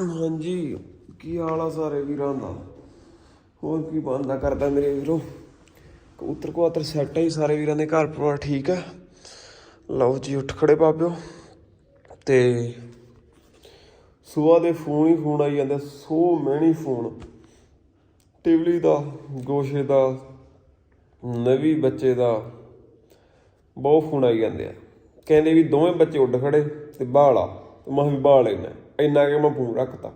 ਹਾਂਜੀ, ਕੀ ਹਾਲ ਆ ਸਾਰੇ ਵੀਰਾਂ ਦਾ? ਹੋਰ ਕੀ ਬੰਦਾ ਕਰਦਾ ਮੇਰੇ ਵੀਰੋ? ਕਬੂਤਰ ਕਬੂਤਰ ਸੈੱਟ ਹੀ ਸਾਰੇ ਵੀਰਾਂ ਦੇ, ਘਰ ਪਰਿਵਾਰ ਠੀਕ ਆ? ਲਓ ਜੀ, ਉੱਠ ਖੜੇ ਬਾਬਿਓ ਤੇ ਸਵੇਰ ਦੇ ਫੋਨ ਹੀ ਫੋਨ ਆਈ ਜਾਂਦੇ, ਸੋ ਮਹਿਣੀ ਫੋਨ ਟਿਵਲੀ ਦਾ, ਗੋਸ਼ੇ ਦਾ, ਨਵੀਂ ਬੱਚੇ ਦਾ, ਬਹੁਤ ਫੋਨ ਆਈ ਜਾਂਦੇ ਆ। ਕਹਿੰਦੇ ਵੀ ਦੋਵੇਂ ਬੱਚੇ ਉੱਡ ਖੜੇ ਤੇ ਬਾਹਲਾ, ਤੇ ਮੈਂ ਵੀ ਬਾਲ ਲੈਣਾ ਇੰਨਾ ਕਿ ਮੈਂ ਫੋਨ ਰੱਖਤਾ।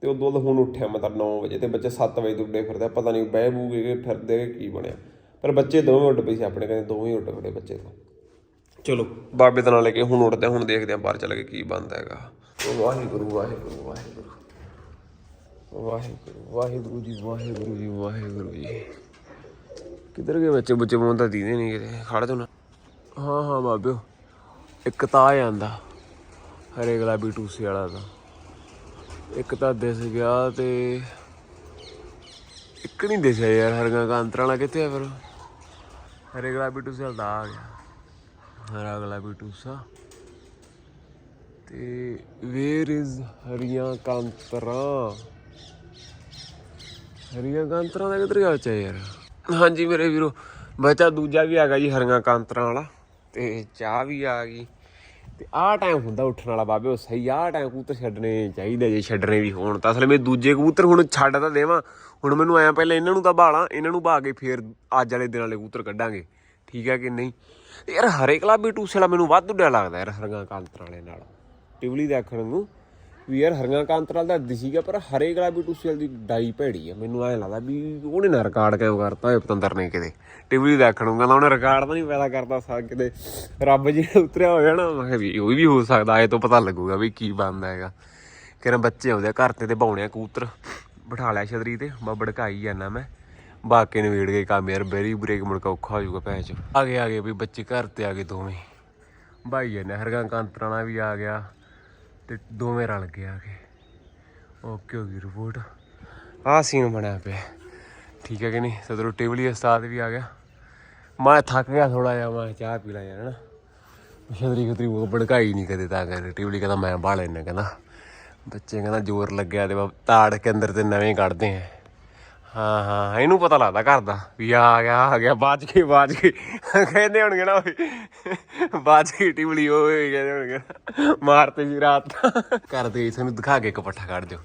ਤੇ ਉਦੋਂ ਦਾ ਹੁਣ ਉੱਠਿਆ ਮੈਂ ਤਾਂ 9 ਵਜੇ ਤੇ ਬੱਚੇ 7 ਵਜੇ ਤੋਂ ਉੱਡੇ ਫਿਰਦੇ ਪਤਾ ਨਹੀਂ ਬਹਿ ਬੂਗੇ ਕਿ ਫਿਰਦੇ ਕਿ ਕੀ ਬਣਿਆ। ਪਰ ਬੱਚੇ ਦੋਵੇਂ ਉੱਡ ਪਏ ਸੀ ਆਪਣੇ ਕਹਿੰਦੇ ਦੋਵੇਂ ਉੱਡ ਪਏ ਬੱਚੇ ਤਾਂ। ਚਲੋ, ਬਾਬੇ ਦਾ ਨਾਲ ਲੈ ਕੇ ਹੁਣ ਉੱਡਦੇ ਹੁਣ ਦੇਖਦੇ ਆ ਬਾਹਰ ਚੱਲ ਕੇ ਕੀ ਬਣਦਾ ਹੈਗਾ। ਵਾਹਿਗੁਰੂ ਵਾਹਿਗੁਰੂ ਵਾਹਿਗੁਰੂ। ਵਾਹਿਗੁਰੂ ਵਾਹਿਗੁਰੂ ਜੀ ਵਾਹਿਗੁਰੂ ਜੀ ਵਾਹਿਗੁਰੂ ਜੀ। ਕਿੱਧਰ ਗਏ ਬੱਚੇ? ਬੱਚੇ ਮੋਂ ਤਾਂ ਦੀਦੇ ਨਹੀਂ ਕਿਤੇ। ਖੜ ਜਾਓ ਹਾਂ ਹਾਂ, ਬਾਬਿਓ। ਇੱਕ ਤਾਂ ਆ ਜਾਂਦਾ। ਹਰੇ ਗੁਲਾਬੀ ਟੂਸੇ ਵਾਲਾ ਤਾਂ। ਇੱਕ ਤਾਂ ਦਿਸ ਗਿਆ ਤੇ ਇੱਕ ਨਹੀਂ ਦਿਸਿਆ ਯਾਰ ਹਰਗਾ ਕਾਂਤਰਾ ਵਾਲਾ ਕਿੱਥੇ ਆ ਫਿਰ? ਹਰੇ ਗੁਲਾਬੀ ਟੂਸੇ ਵਾਲਾ ਤਾਂ ਆ ਗਿਆ। ਹਰਾ ਗੁਲਾਬੀ ਟੂਸਾ ਤੇ ਵੇਅਰ ਇਜ਼ ਹਰੀਆਂ ਕਾਂਤਰਾ? ਹਰੀਆਂ ਕਾਂਤਰਾਂ ਦਾ ਕਿੱਧਰ ਗਿਆ ਚਾ ਯਾਰ? ਹਾਂਜੀ ਮੇਰੇ ਵੀਰੋ ਬੱਚਾ ਦੂਜਾ ਵੀ ਆ ਗਿਆ ਜੀ ਹਰੀਆਂ ਕਾਂਤਰਾਂ ਵਾਲਾ। ਤੇ ਚਾਹ ਵੀ ਆ ਗਈ। ਤੇ ਆਹ ਟਾਈਮ ਹੁੰਦਾ ਉੱਠਣ ਵਾਲਾ ਬਾਬੇ, ਉਹ ਸਹੀ ਆਹ ਟਾਈਮ ਕਬੂਤਰ ਛੱਡਣੇ ਚਾਹੀਦੇ ਜੇ ਛੱਡਣੇ ਵੀ ਹੋਣ ਤਾਂ। ਅਸਲ ਵਿੱਚ ਦੂਜੇ ਕਬੂਤਰ ਹੁਣ ਛੱਡ ਤਾਂ ਦੇਵਾਂ। ਹੁਣ ਮੈਨੂੰ ਆਇਆ ਪਹਿਲਾਂ ਇਹਨਾਂ ਨੂੰ ਤਾਂ ਬਾਲਾਂ ਇਹਨਾਂ ਨੂੰ ਬਾ ਕੇ ਫੇਰ ਅੱਜ ਵਾਲੇ ਦਿਨ ਵਾਲੇ ਕਬੂਤਰ ਕੱਢਾਂਗੇ। ਠੀਕ ਹੈ ਕਿ ਨਹੀਂ? ਤੇ ਯਾਰ ਹਰੇ ਗੁਲਾਬੀ ਟੂਸੇ ਵਾਲਾ ਮੈਨੂੰ ਵੱਧ ਉੱਡਿਆ ਲੱਗਦਾ ਯਾਰ ਹਰੀਆਂ ਕਾਂਤਰਾਂ ਵਾਲੇ ਨਾਲ। ਟਿਵਲੀ ਦੇਖਣ ਨੂੰ। ਵੀ ਯਾਰ ਹਰੀਆਂ ਕਾਂਤਰਾਂ ਦਾ ਸੀਗਾ, ਪਰ ਹਰੇ ਗੁਲਾਬੀ ਟੂਸੇ ਵਾਲੀ ਦੀ ਡਾਈ ਭੈੜੀ ਆ। ਮੈਨੂੰ ਐਂ ਲੱਗਦਾ ਵੀ ਉਹਨੇ ਨਾ ਰਿਕਾਰਡ ਕਿਉਂ ਕਰਤਾ ਹੋਏ ਪਤੰਦਰ ਨੇ ਕਿਤੇ। ਟਿਵਲੀ ਦੇਖਣ ਕਹਿੰਦਾ ਉਹਨੇ ਰਿਕਾਰਡ ਤਾਂ ਨਹੀਂ ਪੈਦਾ ਕਰਦਾ ਸਾ ਕਿਤੇ। ਰੱਬ ਜੀ ਉਤਰਿਆ ਹੋਇਆ ਨਾ, ਮੈਂ ਕਿਹਾ ਵੀ ਉਹ ਵੀ ਹੋ ਸਕਦਾ ਇਹ ਤੋਂ ਪਤਾ ਲੱਗੂਗਾ ਵੀ ਕੀ ਬਣਦਾ ਹੈਗਾ। ਕਿਰਨ ਬੱਚੇ ਆਉਂਦੇ ਆ, ਘਰ ਤੇ ਤੇ ਬਾਉਣੇ ਆ ਕਬੂਤਰ। ਬਿਠਾ ਲਿਆ ਛਤਰੀ ਤੇ, ਮੈਂ ਭੜਕਾਈ ਜਾਂਦਾ ਮੈਂ। ਬਾਕੀ ਨੇ ਵੇੜ ਗਏ ਕੰਮ ਯਾਰ ਬੈਰੀ ਬ੍ਰੇਕ ਮੁੜਕਾ ਔਖਾ ਹੋ ਜਾਊਗਾ ਭੈਣ ਚ ਆ ਗਏ ਆ ਗਏ ਵੀ ਬੱਚੇ ਘਰ ਤੇ ਆ ਗਏ ਦੋਵੇਂ। ਭਾਈ ਜੀ ਨੇ ਹਰਗਾਂ ਕਾਂਤਰਾਣਾ ਵੀ ਆ ਗਿਆ। ਤੇ ਦੋਵੇਂ ਰਲ ਗਏ ਆ ਕੇ। ਓਕੇ ਹੋ ਗਈ ਰਿਪੋਰਟ ਆਹ ਸੀਨ ਬਣਿਆ ਪਿਆ। ਠੀਕ ਹੈ ਕਿ ਨਹੀਂ? ਸਦਰ ਟੇਬਲੀ ਉਸਤਾਦ ਵੀ ਆ ਗਿਆ। ਮੈਂ ਥੱਕ ਗਿਆ ਥੋੜਾ ਜਿਹਾ, ਮੈਂ ਚਾਹ ਪੀ ਲਾਂ ਯਾਰ ਨਾ ਛਤਰੀ ਖਤਰੀ ਉਹ ਭੜਕਾਈ ਨਹੀਂ ਕਦੇ ਤਾਂ ਕਰ ਟੇਬਲੀ ਕਹਿੰਦਾ ਮੈਂ ਬਾਹ ਲੈਣਾ ਕਹਿੰਦਾ। ਬੱਚੇ ਕਹਿੰਦਾ ਜ਼ੋਰ ਲੱਗਿਆ ਤੇ ਤਾੜ ਕੇ ਅੰਦਰ ਤੇ ਨਵੇਂ ਕੱਢਦੇ ਆ। ਹਾਂ ਹਾਂ ਇਹਨੂੰ ਪਤਾ ਲੱਗਦਾ ਘਰ ਦਾ ਵੀ ਆ ਗਿਆ ਆ ਗਿਆ ਬਾਜ ਕੇ ਬਾਜ ਕੇ। ਕਹਿੰਦੇ ਹੋਣਗੇ ਨਾ ਓਏ ਬਾਜ ਕੇ ਟਿਵਲੀ ਓਏ ਕਹਿੰਦੇ ਹੋਣਗੇ ਮਾਰਤੇ ਜੀ ਰਾਤ। ਕਰਦੇ ਤੁਹਾਨੂੰ ਦਿਖਾ ਕੇ ਇੱਕ ਪੱਠਾ ਕੱਢ ਦਿਓ।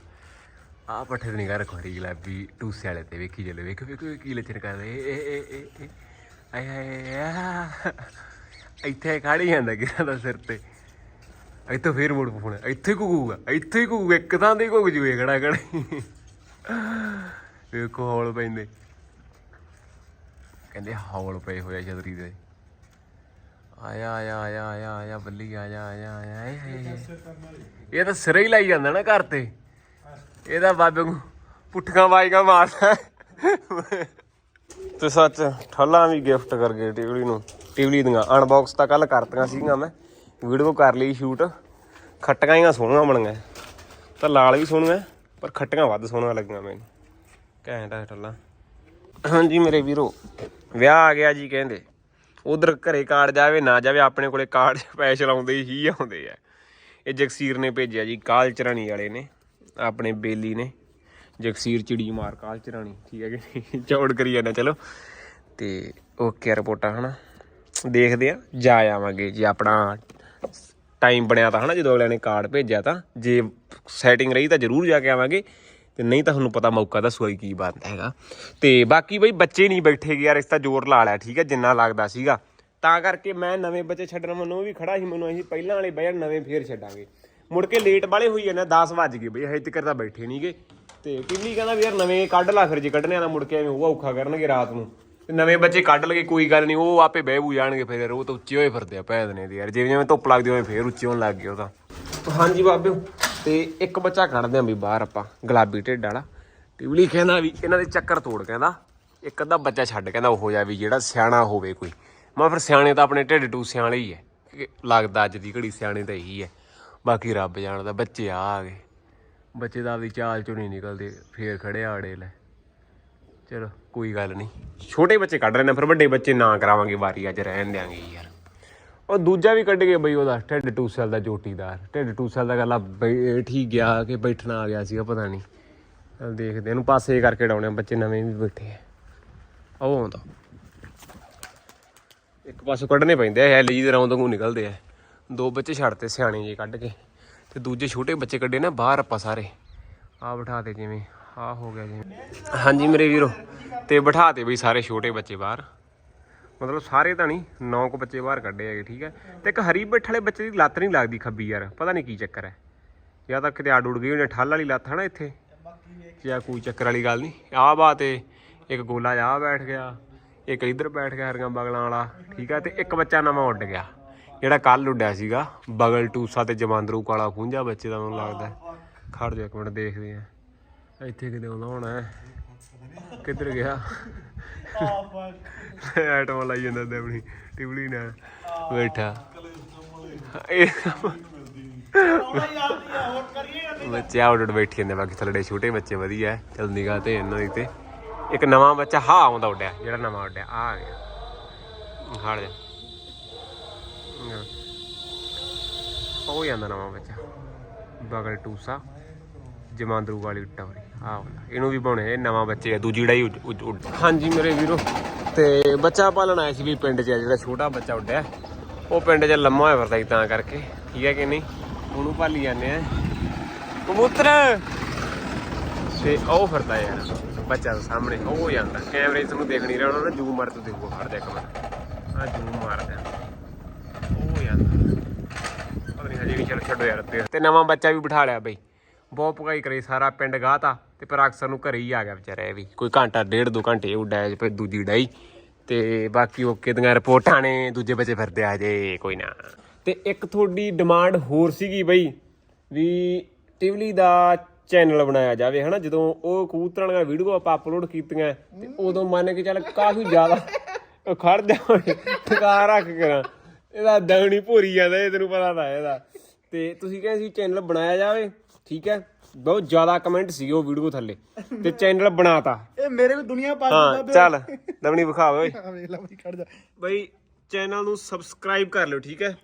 ਆ ਪੱਠੇ ਤੇ ਨਿਗਾਹ ਰੱਖੋ ਹਰੀ ਗੁਲਾਬੀ ਟੂਸੇ ਵਾਲੇ ਤੇ ਵੇਖੀ ਚੱਲੇ, ਵੇਖ, ਵੇਖੋ ਕੀ ਲੱਛਣ ਕਰਦੇ ਏ ਏ ਏ ਏ ਆਏ ਆਏ ਇੱਥੇ ਖੜੀ ਜਾਂਦਾ ਕਿਰਾਂ ਦਾ ਸਿਰ ਤੇ। ਇੱਥੇ ਫੇਰ ਮੁੜ ਫੋਨ, ਇੱਥੇ ਘੁਗੂਗਾ ਇੱਥੇ ਘੁਗੂਗਾ ਇੱਕ ਤਾਂ ਤੇ ਘੁਗ ਜੂਏ ਖੜਾ ਖੜੀ ਵੇਖੋ ਹੌਲ ਪੈਂਦੇ। ਕਹਿੰਦੇ ਹੌਲ ਪਏ ਹੋਇਆ ਛਤਰੀ ਦੇ। ਆਇਆ ਆਇਆ ਆਇਆ ਆਇਆ ਆਇਆ ਬੱਲੀ ਆਇਆ ਆਇਆ ਆਇਆ ਆਏ, ਆਏ, ਇਹ ਤਾਂ ਸਿਰੇ ਹੀ ਲਾਈ ਜਾਂਦਾ ਨਾ ਘਰ ਤੇ। ਇਹਦਾ ਬਾਬੇ ਨੂੰ ਪੁੱਠੀਆਂ ਵਾਈਆਂ ਮਾਰਦਾ। ਤੇ ਸੱਚ ਠੱਲਾਂ ਵੀ ਗਿਫਟ ਕਰ ਗਏ ਟਿਵਲੀ ਨੂੰ। ਟਿਵਲੀ ਦੀਆਂ ਅਨਬਾਕਸ ਤਾਂ ਕੱਲ ਕਰਤੀਆਂ ਸੀਗੀਆਂ ਮੈਂ। ਵੀਡੀਓ ਕਰ ਲਈ ਸ਼ੂਟ। ਖੱਟੀਆਂ ਹੀ ਸੋਹਣੀਆਂ ਬਣੀਆਂ। ਤਾਂ ਲਾਲ ਵੀ ਸੋਹਣੀਆਂ ਪਰ ਖੱਟੀਆਂ ਵੱਧ ਸੋਹਣੀਆਂ ਲੱਗੀਆਂ ਮੈਨੂੰ। ਘੈਂਟ ਆ ਠੱਲਾਂ ਹਾਂਜੀ ਮੇਰੇ ਵੀਰੋ, ਵਿਆਹ ਆ ਗਿਆ ਜੀ ਕਹਿੰਦੇ। ਉਧਰ ਘਰੇ ਕਾਰਡ ਜਾਵੇ, ਨਾ ਜਾਵੇ, ਆਪਣੇ ਕੋਲੇ ਕਾਰਡ ਸਪੈਸ਼ਲ ਆਉਂਦੇ ਹੀ ਆਉਂਦੇ ਆ। ਇਹ ਜਗਸੀਰ ਨੇ ਭੇਜਿਆ ਜੀ, ਕਾਲ ਚਰਾਣੀ ਵਾਲੇ ਨੇ, ਆਪਣੇ ਬੇਲੀ ਨੇ। ਜਗਸੀਰ ਚਿੜੀ ਮਾਰ ਕਾਲ ਚਰਾਣੀ, ਠੀਕ ਹੈ ਕਿ ਨਹੀਂ? ਚੌੜ ਕਰੀ ਜਾਂਦਾ, ਚਲੋ। ਤੇ ਓਕੇ ਰਿਪੋਰਟਾਂ, ਹਨਾ? ਦੇਖਦੇ ਆ, ਜਾ ਆਵਾਂਗੇ ਜੇ, ਆਪਣਾ ਟਾਈਮ ਬਣਿਆ ਤਾਂ, ਹਨਾ? ਜਦੋਂ ਅਗਲਿਆਂ ਨੇ ਕਾਰਡ ਭੇਜਿਆ ਤਾਂ, ਜੇ ਸੈਟਿੰਗ ਰਹੀ ਤਾਂ ਜ਼ਰੂਰ ਜਾ ਕੇ ਆਵਾਂਗੇ। ਤੇ ਨਹੀਂ ਤਾਂ ਤੁਹਾਨੂੰ ਪਤਾ ਮੌਕਾ ਦੱਸੋ ਹੀ ਕੀ ਬਾਤ ਹੈਗਾ। ਤੇ ਬਾਕੀ ਬਈ ਬੱਚੇ ਨਹੀਂ ਬੈਠੇ ਗਿਆ ਰਿਸ਼ਤਾ ਜ਼ੋਰ ਲਾ ਲਿਆ, ਠੀਕ ਹੈ, ਜਿੰਨਾ ਲੱਗਦਾ ਸੀਗਾ। ਤਾਂ ਕਰਕੇ ਮੈਂ ਨਵੇਂ ਬੱਚੇ ਛੱਡਣ ਮੈਨੂੰ ਵੀ ਖੜਾ ਸੀ, ਮੈਨੂੰ ਅਸੀਂ ਪਹਿਲਾਂ ਵਾਲੇ ਬਹਿਣ ਨਵੇਂ ਫੇਰ ਛੱਡਾਂਗੇ। ਮੁੜ ਕੇ ਲੇਟ ਵਾਲੇ ਹੋਈ ਜਾਂਦੇ 10 ਵੱਜ ਗਏ ਬਈ, ਹਜੇ ਤੱਕ ਤਾਂ ਬੈਠੇ ਨਹੀਂਗੇ ਤੇ ਟਿੱਲੀ ਕਹਿੰਦਾ ਵੀ ਯਾਰ ਨਵੇਂ ਕੱਢ ਲਾ ਫਿਰ ਜੇ ਕੱਢਣੇ ਆ ਮੁੜ ਕੇ ਐਵੇਂ ਉਹ ਔਖਾ ਕਰਨਗੇ ਰਾਤ ਨੂੰ। ਤੇ ਨਵੇਂ ਬੱਚੇ ਕੱਢ ਲਗੇ, ਕੋਈ ਗੱਲ ਨਹੀਂ, ਉਹ ਆਪੇ ਬਹਿਬੂ ਜਾਣਗੇ ਫਿਰ ਯਾਰ ਉਹ ਤਾਂ ਉੱਚੇ ਹੋਏ ਫਿਰਦੇ ਆ, ਭੈਣ ਨੇ ਦੇ ਯਾਰ। ਜਿਵੇਂ ਜਿਵੇਂ ਧੁੱਪ ਲੱਗਦੀ ਹੋਵੇ ਫੇਰ ਉੱਚੇ ਹੋਣ ਲੱਗ ਗਏ ਉਹ ਤਾਂ। ਹਾਂਜੀ ਬਾਬਿਓ। ਤੇ ਇੱਕ ਬੱਚਾ ਕੱਢਦੇ ਆਂ ਵੀ ਬਾਹਰ ਆਪਾਂ, ਗੁਲਾਬੀ ਢਿੱਡ ਵਾਲਾ। ਟਿਵਲੀ ਕਹਿੰਦਾ ਵੀ ਇਹਨਾਂ ਦੇ ਚੱਕਰ ਤੋੜ ਕਹਿੰਦਾ, ਇੱਕ ਅੱਧਾ ਬੱਚਾ ਛੱਡ ਕਹਿੰਦਾ ਉਹ ਜਾ ਵੀ ਜਿਹੜਾ ਸਿਆਣਾ ਹੋਵੇ ਕੋਈ। ਮੈਂ ਫਿਰ ਸਿਆਣੇ ਤਾਂ ਆਪਣੇ ਢਿੱਡ ਟੂ ਵਾਲੇ ਹੀ ਹੈ। ਕਿ ਲੱਗਦਾ ਅੱਜ ਦੀ ਘੜੀ ਸਿਆਣੇ ਤਾਂ ਇਹੀ ਹੈ। ਬਾਕੀ ਰੱਬ ਜਾਣਦਾ ਬੱਚੇ ਆ ਆ ਗਏ। ਬੱਚੇ ਦਾ ਆਪਦੀ ਚਾਲ ਚੋਂ ਨਹੀਂ ਨਿਕਲਦੇ, ਫੇਰ ਖੜੇ ਆੜੇ ਲੈ। ਚਲੋ, ਕੋਈ ਗੱਲ ਨਹੀਂ। ਛੋਟੇ ਬੱਚੇ ਕੱਢ ਰਹੇ ਨੇ ਫਿਰ ਵੱਡੇ ਬੱਚੇ ਨਾ ਕਰਾਵਾਂਗੇ, ਵਾਰੀ ਅੱਜ ਰਹਿਣ ਦਿਆਂਗੇ ਯਾਰ। ਉਹ ਦੂਜਾ ਵੀ ਕੱਢ ਕੇ ਬਈ ਉਹਦਾ ਢਿੱਡ ਟੂਸਲ ਦਾ ਜੋਟੀਦਾਰ ਢਿੱਡ ਟੂਸਲ ਦਾ ਗੱਲਾਂ ਬੈਠ ਹੀ ਗਿਆ ਕਿ ਬੈਠਣਾ ਆ ਗਿਆ ਸੀਗਾ ਪਤਾ ਨਹੀਂ। ਦੇਖਦੇ ਇਹਨੂੰ ਪਾਸੇ ਕਰਕੇ ਡਾਉਣੇ ਆ, ਬੱਚੇ ਨਵੇਂ ਵੀ ਬੈਠੇ ਆ। ਉਹ ਆਉਂਦਾ ਇੱਕ ਪਾਸੇ ਕੱਢਣੇ ਪੈਂਦੇ ਆ ਐਲਜੀ ਦੇ ਰੌਂਦ ਨੂੰ ਨਿਕਲਦੇ ਆ। ਦੋ ਬੱਚੇ ਛੱਡਤੇ ਸਿਆਣੇ ਜੀ ਕੱਢ ਕੇ ਤੇ ਦੂਜੇ ਛੋਟੇ ਬੱਚੇ ਕੱਢੇ ਨਾ ਬਾਹਰ ਆਪਾਂ ਸਾਰੇ। ਆ ਬਿਠਾ ਦੇ ਜਿਵੇਂ ਆ ਹੋ ਗਿਆ ਜਿਵੇਂ। ਹਾਂਜੀ ਮੇਰੇ ਵੀਰੋ ਤੇ ਬਿਠਾ ਤੇ ਬਈ ਸਾਰੇ ਛੋਟੇ ਬੱਚੇ ਬਾਹਰ। ਮਤਲਬ ਸਾਰੇ ਤਾਂ ਨਹੀਂ, ਨੌ ਕੁ ਬੱਚੇ ਬਾਹਰ ਕੱਢੇ ਹੈਗੇ, ਠੀਕ ਹੈ? ਤੇ ਇੱਕ ਹਰੀ ਬਿੱਠ ਵਾਲੇ ਬੱਚੇ ਦੀ ਲੱਤ ਨਹੀਂ ਲੱਗਦੀ ਖੱਬੀ ਯਾਰ, ਪਤਾ ਨਹੀਂ ਕੀ ਚੱਕਰ ਹੈ। ਜਾਂ ਤਾਂ ਕਿਤੇ ਆੜ ਉੜ ਗਈ ਉਹਨੇ ਠੱਲ ਵਾਲੀ ਲੱਤ ਹੈ ਨਾ ਇੱਥੇ। ਜਾਂ ਕੋਈ ਚੱਕਰ ਵਾਲੀ ਗੱਲ ਨਹੀਂ। ਆਹ ਬਾਤ ਏ, ਇੱਕ ਗੋਲਾ ਜਾ ਬੈਠ ਗਿਆ, ਇੱਕ ਇੱਧਰ ਬੈਠ ਗਿਆ ਹਰੀਆਂ ਬਗਲਾਂ ਵਾਲਾ, ਠੀਕ ਹੈ? ਤੇ ਇੱਕ ਬੱਚਾ ਨਵਾਂ ਉੱਡ ਗਿਆ, ਜਿਹੜਾ ਕੱਲ ਉੱਡਿਆ ਸੀਗਾ, ਬਗਲ ਟੂਸਾ ਤੇ ਜਮਾਂਦਰੂ ਕਾਲਾ ਖੁੰਝਾ ਬੱਚੇ ਦਾ ਮੈਨੂੰ ਲੱਗਦਾ ਹੈ। ਖੜ ਜਾ ਇੱਕ ਮਿੰਟ, ਦੇਖਦੇ ਆ ਇੱਥੇ ਕਿਤੇ ਆਉਂਦਾ ਹੋਣਾ ਕਿੱਧਰ ਗਿਆ? ਐਟਮ ਲਾਈ ਜਾਂਦਾ ਤੇ ਆਪਣੀ ਟਿਬਲੀ ਨਾਲ। ਬੈਠਾ। ਇਹ ਬੱਚੇ ਆਊਟ ਆਊਟ ਬੈਠੀ ਜਾਂਦੇ ਬਾਕੀ ਥੱਲੇ ਛੋਟੇ ਬੱਚੇ ਵਧੀਆ ਹੈ। ਚੱਲ ਨਿਗਾਹ ਤੇ ਇਹਨਾਂ ਦੀ ਤੇ। ਇੱਕ ਨਵਾਂ ਬੱਚਾ ਹਾਂ ਆਉਂਦਾ ਉੱਡਿਆ ਜਿਹੜਾ ਨਵਾਂ ਉੱਡਿਆ ਆ ਆ ਗਿਆ। ਹਾੜ ਜਾ। ਹਾਂ। ਉਹ ਜਾਂਦਾ ਨਵਾਂ ਬੱਚਾ। ਬਗਲ ਟੂਸਾ ਜਮਾਂਦਰੂ ਵਾਲੀ ਟੌਰੀ ਆਹ ਇਹਨੂੰ ਵੀ ਪਾਉਣੇ ਇਹ ਨਵਾਂ ਬੱਚੇ ਆ, ਦੂਜੀ ਜਿਹੜਾ ਹੀ ਉੱਡ- ਹਾਂਜੀ ਮੇਰੇ ਵੀਰੋ। ਤੇ ਬੱਚਾ ਪਾਲਣ ਆਇਆ ਸੀ ਵੀ ਪਿੰਡ 'ਚ ਜਿਹੜਾ ਛੋਟਾ ਬੱਚਾ ਉੱਡਿਆ। ਉਹ ਪਿੰਡ 'ਚ ਲੰਮਾ ਹੋਇਆ ਫਿਰਦਾ ਸੀ ਤਾਂ ਕਰਕੇ। ਠੀਕ ਹੈ ਕਿ ਨਹੀਂ? ਉਹਨੂੰ ਭਾਲੀ ਜਾਂਦੇ ਆ। ਕਬੂਤਰ! ਤੇ ਉਹ ਫਿਰਦਾ ਯਾਰ, ਬੱਚਾ ਦੇ ਸਾਹਮਣੇ, ਉਹ ਜਾਂਦਾ। ਕੈਮਰੇ 'ਚ ਤੁਹਾਨੂੰ ਦੇਖ ਨਹੀਂ ਰਿਹਾ ਉਹਨਾਂ ਨੇ ਜੂਮ ਮਾਰ ਤੋਂ ਦੇਖੋ ਖੜ ਜਾ ਇੱਕ ਮਿੰਟ। ਆ ਜੂਮ ਮਾਰਦਾ। ਉਹ ਜਾਂਦਾ। ਪਤਾ ਨਹੀਂ ਹਜੇ ਨਹੀਂ ਚੱਲ ਛੱਡੋ ਯਾਰ ਤੇ ਨਵਾਂ ਬੱਚਾ ਵੀ ਬਿਠਾ ਲਿਆ ਬਈ। ਬਹੁਤ ਭਗਾਈ ਕਰੀ, ਸਾਰਾ ਪਿੰਡ ਗਾਤਾ ਤੇ ਪਰ ਅਕਸਰ ਨੂੰ ਘਰੇ ਹੀ ਆ ਗਿਆ ਵਿਚਾਰਾ ਇਹ ਵੀ। ਕੋਈ ਘੰਟਾ, ਡੇਢ ਦੋ ਘੰਟੇ ਉੱਡਿਆ ਫਿਰ ਦੂਜੀ ਡਾਈ ਤੇ ਬਾਕੀ ਓਕੇ ਦੀਆਂ ਰਿਪੋਰਟਾਂ ਨੇ, ਦੂਜੇ ਬੱਚੇ ਫਿਰਦੇ ਆ ਜੇ, ਕੋਈ ਨਾ। ਤੇ ਇੱਕ ਤੁਹਾਡੀ ਡਿਮਾਂਡ ਹੋਰ ਸੀਗੀ ਬਈ ਵੀ ਟਿਵਲੀ ਦਾ ਚੈਨਲ ਬਣਾਇਆ ਜਾਵੇ, ਹਨਾ? ਜਦੋਂ ਉਹ ਕਬੂਤਰਾਂ ਵਾਲੀਆਂ ਵੀਡੀਓ ਆਪਾਂ ਅਪਲੋਡ ਕੀਤੀਆਂ, ਤੇ ਉਦੋਂ ਮੰਨ ਕੇ ਚੱਲ ਕਾਫੀ ਜ਼ਿਆਦਾ ਉਹ ਖੜ ਜਾ ਟਿਕਾ ਰੱਖ ਕਰਾਂ ਇਹਦਾ ਦਗਣੀ ਭੋਰੀ ਜਾਂਦਾ, ਇਹ ਤੈਨੂੰ ਪਤਾ ਤਾਂ ਇਹਦਾ। ਤੇ ਤੁਸੀਂ ਕਹਿੰਦੇ ਸੀ ਚੈਨਲ ਬਣਾਇਆ ਜਾਵੇ ਠੀਕ ਹੈ? ਬਹੁਤ ਜ਼ਿਆਦਾ ਕਮੈਂਟ ਸੀ ਉਹ ਵੀਡੀਓ ਥੱਲੇ ਤੇ ਚੈਨਲ ਬਣਾਤਾ। ਇਹ ਮੇਰੇ ਵੀ ਦੁਨੀਆ ਪਾ ਹਾਂ ਚੱਲ ਦਵਣੀ ਵਿਖਾ ਓਏ। ਆ ਵੇਖ ਲੈ ਬਈ ਖੜ ਜਾ। ਬਈ ਚੈਨਲ ਨੂੰ ਸਬਸਕ੍ਰਾਈਬ ਕਰ ਲਿਓ ਠੀਕ ਹੈ?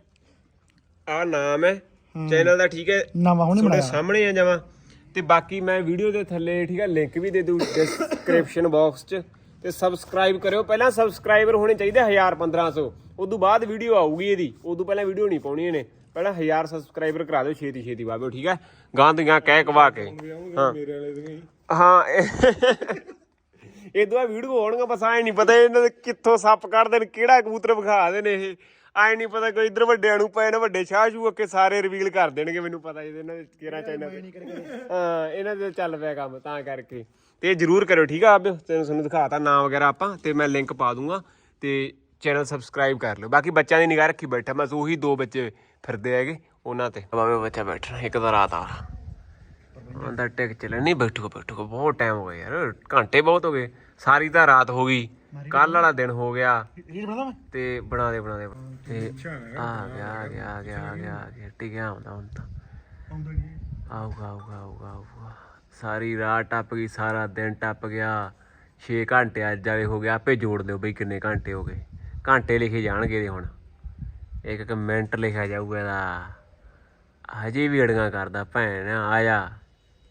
ਆ ਨਾਮ ਹੈ ਚੈਨਲ ਦਾ ਠੀਕ ਹੈ? ਨਵਾਂ ਹੁਣੇ ਤੁਹਾਡੇ ਬਣਾਇਆ। ਸਾਹਮਣੇ ਆ ਜਾਵਾਂ ਤੇ ਬਾਕੀ ਮੈਂ ਵੀਡੀਓ ਦੇ ਥੱਲੇ ਠੀਕ ਹੈ ਲਿੰਕ ਵੀ ਦੇ ਦੂੰ ਡਿਸਕ੍ਰਿਪਸ਼ਨ ਬਾਕਸ 'ਚ। ਤੇ ਸਬਸਕ੍ਰਾਈਬ ਕਰਿਓ। ਪਹਿਲਾਂ ਸਬਸਕ੍ਰਾਈਬਰ ਹੋਣੇ ਚਾਹੀਦੇ 1000 1500 ਉਦੋਂ ਬਾਅਦ ਵੀਡੀਓ ਆਊਗੀ ਇਹਦੀ। ਉਦੋਂ ਪਹਿਲਾਂ ਵੀਡੀਓ ਨਹੀਂ ਪਾਉਣੀ ਇਹਨੇ। ਪਹਿਲਾਂ 1000 ਸਬਸਕ੍ਰਾਈਬਰ ਕਰਾ ਦਿਓ ਛੇਤੀ ਛੇਤੀ ਬਾਬਿਓ ਠੀਕ ਹੈ? ਗਾਂ ਦੀਆਂ ਕਹਿ ਕਵਾ ਕੇ। ਹਾਂ। ਹਾਂ। ਇਹ ਦੋ ਵੀਡੀਓ ਆਉਣਗਾ ਬਸ ਐ ਨਹੀਂ ਪਤਾ ਇਹਨਾਂ ਦੇ ਕਿੱਥੋਂ ਸੱਪ ਕੱਢਦੇ ਨੇ ਕਿਹੜਾ ਕਬੂਤਰ ਵਿਖਾ ਦੇ ਨੇ ਇਹ। ਐ ਨਹੀਂ ਪਤਾ ਕੋਈ ਇਧਰ ਵੱਡਿਆਂ ਨੂੰ ਪਏ ਨੇ ਵੱਡੇ ਸ਼ਾਹ ਸ਼ੂ ਅੱਕੇ ਸਾਰੇ ਰਿਵੀਲ ਕਰ ਦੇਣਗੇ ਮੈਨੂੰ ਪਤਾ ਇਹਨਾਂ ਦੇ ਕਿਹੜਾ ਚੈਨਲ ਹਾਂ ਇਹਨਾਂ ਦੇ ਚੱਲ ਪਿਆ ਕੰਮ ਤਾਂ ਕਰਕੇ। ਤੇ ਇਹ ਜਰੂਰ ਕਰਿਓ ਠੀਕ ਆ ਆਪ? ਤੈਨੂੰ ਤੁਹਾਨੂੰ ਦਿਖਾਤਾ ਨਾਮ ਵਗੈਰਾ ਆਪਾਂ ਤੇ ਮੈਂ ਲਿੰਕ ਪਾ ਦੂੰਗਾ ਤੇ ਚੈਨਲ ਸਬਸਕ੍ਰਾਈਬ ਕਰ ਲਿਓ। ਬਾਕੀ ਬੱਚਿਆਂ ਦੀ ਨਿਗਾਹ ਰੱਖੀ ਬੈਠਾ ਮੈਂ ਉਹੀ ਦੋ ਬੱਚੇ ਫਿਰਦੇ ਹੈਗੇ ਉਹਨਾਂ ਤੇ। ਬਾਬੇ ਬੱਚਾ ਬੈਠਣਾ ਇੱਕ ਤਾਂ ਰਾਤ ਆ ਉਹਦਾ ਟਿਕ ਚੱਲੇ ਨਹੀਂ ਬੈਠੂਗਾ ਬੈਠੂਗਾ ਬਹੁਤ ਟਾਈਮ ਹੋ ਗਿਆ ਯਾਰ। ਘੰਟੇ ਬਹੁਤ ਹੋ ਗਏ। ਸਾਰੀ ਤਾਂ ਰਾਤ ਹੋ ਗਈ। ਕੱਲ ਵਾਲਾ ਦਿਨ ਹੋ ਗਿਆ। ਤੇ ਬਣਾ ਦੇ ਬਣਾ ਦੇ। ਤੇ ਆ ਗਿਆ ਆ ਗਿਆ ਆ ਗਿਆ ਆ ਗਿਆ ਆ ਗਿਆ। ਟਿਕਿਆ ਹੁੰਦਾ ਹੁਣ ਤਾਂ। ਆਊਗਾ ਆਊਗਾ ਆਊਗਾ ਆਊਗਾ। ਸਾਰੀ ਰਾਤ ਟੱਪ ਗਈ ਸਾਰਾ ਦਿਨ ਟੱਪ ਗਿਆ। 6 ਘੰਟੇ ਅੱਜ ਵਾਲੇ ਹੋ ਗਏ। ਆਪੇ ਜੋੜ ਲਿਓ ਬਈ ਕਿੰਨੇ ਘੰਟੇ ਹੋ ਗਏ। ਘੰਟੇ ਲਿਖੇ ਜਾਣਗੇ ਇਹਦੇ ਹੁਣ। ਇੱਕ ਇੱਕ ਮਿੰਟ ਲਿਖਿਆ ਜਾਊਗਾ ਇਹਦਾ। ਹਜੇ ਵੀ ਅੜੀਆਂ ਕਰਦਾ ਭੈਣ ਆ ਜਾ।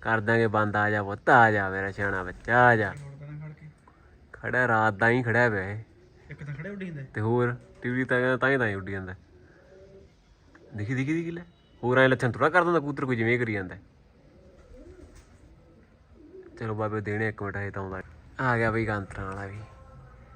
ਕਰ ਦਾਂਗੇ ਬੰਦ ਆ ਜਾ ਪੁੱਤ ਆ ਜਾ ਮੇਰਾ ਸਿਆਣਾ ਬੱਚਾ ਆ ਜਾ। ਖੜ ਰਾਤ ਦਾ ਹੀ। ਇੱਕ ਤਾਂ ਖੜੇ ਉੱਡੀ ਜਾਂਦਾ। ਤੇ ਹੋਰ ਟੀਵੀ ਤਾਂ ਕਹਿੰਦਾ ਤਾਂ ਹੀ ਤਾਂ ਹੀ ਉੱਡੀ ਜਾਂਦਾ। ਦੇਖੀ ਦੇਖੀ ਦੇਖੀ ਲੈ। ਹੋਰ ਐ ਲੱਛਣ ਥੋੜਾ ਕਰ ਦਿੰਦਾ ਕਬੂਤਰ ਕੋਈ ਜਿਵੇਂ ਕਰੀ ਜਾਂਦਾ। ਚਲੋ ਬਾਬੇ ਦੇਣੇ ਇੱਕ ਮਿੰਟ ਹੈ ਤਾਂ ਆਉਂਦਾ ਆ ਗਿਆ ਬਈ ਕਾਂਤਰਾਂ ਵਾਲਾ ਵੀ।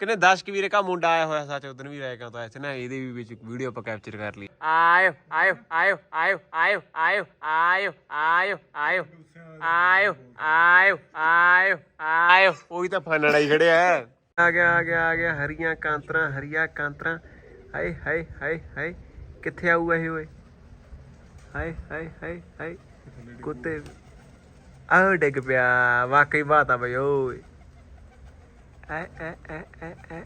ਕਿਨੇ 10 ਕਿ ਵੀਰੇ ਕਾ ਮੁੰਡਾ ਆਇਆ ਹੋਇਆ ਸੱਚ ਉਦੋਂ ਵੀ ਰਾਇ ਕਾ ਤਾਂ ਐਸੇ ਨਾ ਇਹਦੇ ਵੀ ਵਿੱਚ ਵੀਡੀਓ ਆਪਾਂ ਕੈਪਚਰ ਕਰ ਲਈ ਆਇਓ ਆਇਓ ਆਇਓ ਆਇਓ ਆਇਓ ਆਇਓ ਆਇਓ ਆਇਓ ਆਇਓ ਆਇਓ ਆਇਓ ਆਇਓ ਆਇਓ ਉਹੀ ਤਾਂ ਫਨੜਾ ਹੀ ਖੜਿਆ। ਆ ਗਿਆ ਆ ਗਿਆ ਆ ਗਿਆ ਹਰੀਆਂ ਕਾਂਤਰਾਂ ਹਰੀਆਂ ਕਾਂਤਰਾਂ ਹਾਏ ਹਾਏ ਹਾਏ ਹਾਏ ਕਿੱਥੇ ਆਊਗਾ ਇਹ ਓਏ ਹਾਏ ਹਾਏ ਹਾਏ ਹਾਏ ਕੁੱਤੇ ਆਹ ਡਿੱਗ ਪਿਆ ਵਾਕਈ ਬਾਤ ਆ ਬਈ ਓਏ ਐ ਐ ਐ ਐ ਐ ਐ,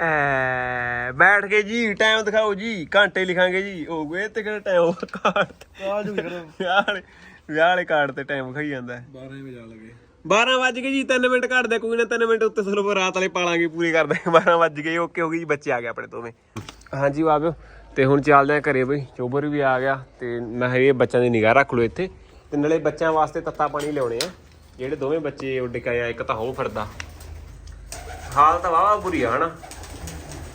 ਐ ਬੈਠ ਕੇ ਜੀ ਟਾਈਮ ਦਿਖਾਓ ਜੀ ਘੰਟੇ ਲਿਖਾਂਗੇ ਜੀ। ਹੋ ਗਏ ਤੇ ਕਿਹੜਾ ਟਾਈਮ ਕਾਰਡ ਕਾਲ ਜੂ ਕਰੋ ਵਿਆਹ ਵਾਲੇ ਵਿਆਹ ਵਾਲੇ ਕਾਰਡ ਤੇ ਟਾਈਮ ਖਾਈ ਜਾਂਦਾ। ਹੈ। 12 ਵਜੇ ਆ ਲਗੇ। 12 ਵੱਜ ਗਏ ਜੀ 3 ਮਿੰਟ ਘੱਟ ਦੇ ਕੋਈ ਨਾ 3 ਮਿੰਟ ਉੱਤੇ ਤੁਹਾਨੂੰ ਰਾਤ ਵਾਲੇ ਪਾਲਾਂਗੇ ਪੂਰੇ ਕਰਦੇ 12 ਵੱਜ ਗਏ ਓਕੇ ਹੋ ਗਈ ਜੀ ਬੱਚੇ ਆ ਗਏ ਆਪਣੇ ਦੋਵੇਂ। ਹਾਂਜੀ ਬਾਬਿਓ ਤੇ ਹੁਣ ਚੱਲਦੇ ਆ ਘਰੇ ਬਈ। ਚੋਬਰ ਵੀ ਆ ਗਿਆ ਤੇ ਮੈਂ ਇਹ ਬੱਚਿਆਂ ਦੀ ਨਿਗਾਹ ਰੱਖ ਲਓ ਇੱਥੇ। ਤੇ ਨਾਲੇ ਬੱਚਿਆਂ ਵਾਸਤੇ ਤੱਤਾ ਪਾਣੀ ਲਿਆਉਣੇ ਆ। ਜਿਹੜੇ ਦੋਵੇਂ ਬੱਚੇ ਉੱਡ ਕੇ ਆਏ ਆ ਇੱਕ ਤਾਂ ਹੋ ਫਿਰਦਾ ਹਾਲਤ ਤਾਂ ਵਾਵਾ ਬੁਰੀ ਆ, ਹਨਾ?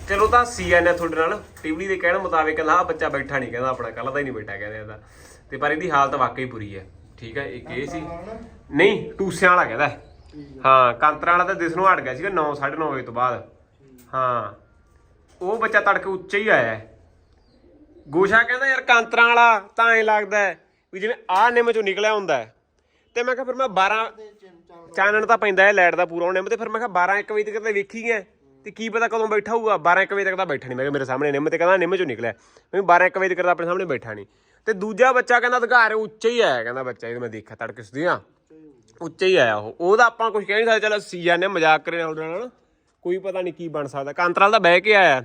ਚਲੋ ਤਾਂ ਸੀ ਆਨੇ ਤੁਹਾਡੇ ਨਾਲ। ਟੀਵੀ ਦੇ ਕਹਿਣ ਮੁਤਾਬਿਕ ਕਹਿੰਦਾ, ਆਹ ਬੱਚਾ ਬੈਠਾ ਨਹੀਂ, ਕਹਿੰਦਾ, ਆਪਣਾ ਕੱਲ ਦਾ ਹੀ ਨਹੀਂ ਬੈਠਾ, ਕਹਿੰਦੇ ਇਹਦਾ। ਤੇ ਪਰ ਇਹਦੀ ਹਾਲਤ ਵਾਕਈ ਬੁਰੀ ਹੈ ਠੀਕ ਹੈ ਇੱਕ ਇਹ ਸੀ। ਨਹੀਂ, ਟੂਸਿਆਂ ਵਾਲਾ ਕਹਿੰਦਾ। ਹਾਂ, ਕਾਂਤਰਾ ਵਾਲਾ ਤਾਂ ਦਿਸ ਨੂੰ ਹਟ ਗਿਆ ਸੀਗਾ 9 9:30 ਵਜੇ ਤੋਂ ਬਾਅਦ। ਹਾਂ। ਉਹ ਬੱਚਾ ਤੜਕੇ ਉੱਚਾ ਹੀ ਆਇਆ। ਗੋਸ਼ਾ ਕਹਿੰਦਾ, ਯਾਰ, ਕਾਂਤਰਾ ਵਾਲਾ ਤਾਂ ਐ ਲੱਗਦਾ ਵੀ ਜਿਵੇਂ ਆਹ ਨਿੰਮ ਚੋਂ ਨਿਕਲਿਆ ਹੁੰਦਾ ਤੇ ਮੈਂ ਕਿਹਾ ਫਿਰ ਮੈਂ 12 ਚਾਨਣ ਤਾਂ ਪੈਂਦਾ ਹੈ ਲਾਈਟ ਦਾ ਪੂਰਾ ਉਹ ਤੇ ਫਿਰ ਮੈਂ ਕਿਹਾ 12 1 ਵਜੇ ਤੱਕ ਤਾਂ ਵੇਖੀ ਹੈ ਤੇ ਕੀ ਪਤਾ ਕਦੋਂ ਬੈਠਾ ਹੋਊਗਾ? 12 1 ਵਜੇ ਤੱਕ ਤਾਂ ਬੈਠਾ ਨਹੀਂ। ਮੈਂ ਕਿਹਾ ਮੇਰੇ ਸਾਹਮਣੇ ਨਿੰਮ ਤੇ ਕਹਿੰਦਾ ਨਿੰਮ ਚੋਂ ਨਿਕਲਿਆ। ਮੈਂ 12 1 ਵਜੇ ਤੱਕ ਤਾਂ ਆਪਣੇ ਸਾਹਮਣੇ ਬੈਠਾ ਨਹੀਂ। ਤੇ ਦੂਜਾ ਬੱਚਾ ਕਹਿੰਦਾ ਅਧਿਕਾਰ ਉੱਚਾ ਹੀ ਆਇਆ। ਕਹਿੰਦਾ ਬੱਚਾ ਇਹ ਮੈਂ ਦੇਖਿਆ ਤੜਕੇ ਸੁਧੀਆਂ ਉੱਚਾ ਹੀ ਆਇਆ ਉਹ। ਉਹਦਾ ਆਪਾਂ ਕੁਝ ਕਹਿ ਨਹੀਂ ਸਕਦੇ। ਚਲ ਸੀ ਜਾਂਦੇ ਹਾਂ, ਮਜ਼ਾਕ ਕਰੇ ਨਾਲ ਨਾਲ। ਕੋਈ ਪਤਾ ਨਹੀਂ ਕੀ ਬਣ ਸਕਦਾ। ਕਾਂਤਰਾਲ ਦਾ ਬਹਿ ਕੇ ਆਇਆ।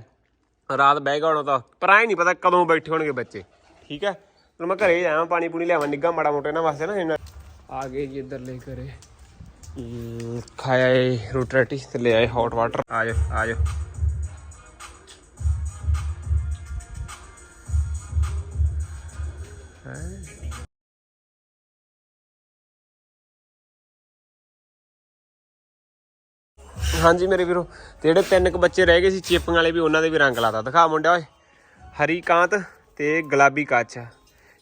ਰਾਤ ਬਹਿ ਗਿਆ ਹੋਣਾ ਤਾਂ। ਪਰ ਐ ਨਹੀਂ ਪਤਾ ਕਦੋਂ ਬੈਠੇ ਹੋਣਗੇ ਬੱਚੇ। ਠੀਕ ਹੈ? ਚਲ ਮੈਂ ਘਰੇ ਜਾਵਾਂ ਪਾਣੀ ਪੂਣੀ ਲਿਆਵਾਂ। ਨਿੱਗਾ ਮਾੜਾ ਮੋਟਾ ਇਹਨਾਂ ਵਾਸਤੇ ਨਾ। ਇਹਨਾਂ ਆ ਗਏ ਜੀ ਇੱਧਰ ਲੈ ਕਰੇ ਖਾਇਆ ਏ ਰੋਟੀ ਰਾਟੀ ਤੇ ਲੈ ਆਏ ਹੌਟ ਵਾਟਰ ਆ ਜਾ ਆ ਜਾ ਹਾਂਜੀ ਮੇਰੇ ਵੀਰੋ ਤੇ ਜਿਹੜੇ ਤਿੰਨ ਕੁ ਬੱਚੇ ਰਹਿ ਗਏ ਸੀ ਚਿੱਪੀਆਂ ਵਾਲੇ ਵੀ ਉਹਨਾਂ ਦੇ ਵੀ ਰੰਗ ਲਾਤਾ ਦਿਖਾ ਮੁੰਡਿਆ ਓਏ ਹਰੀ ਕਾਂਤ ਤੇ ਗੁਲਾਬੀ ਕੱਚ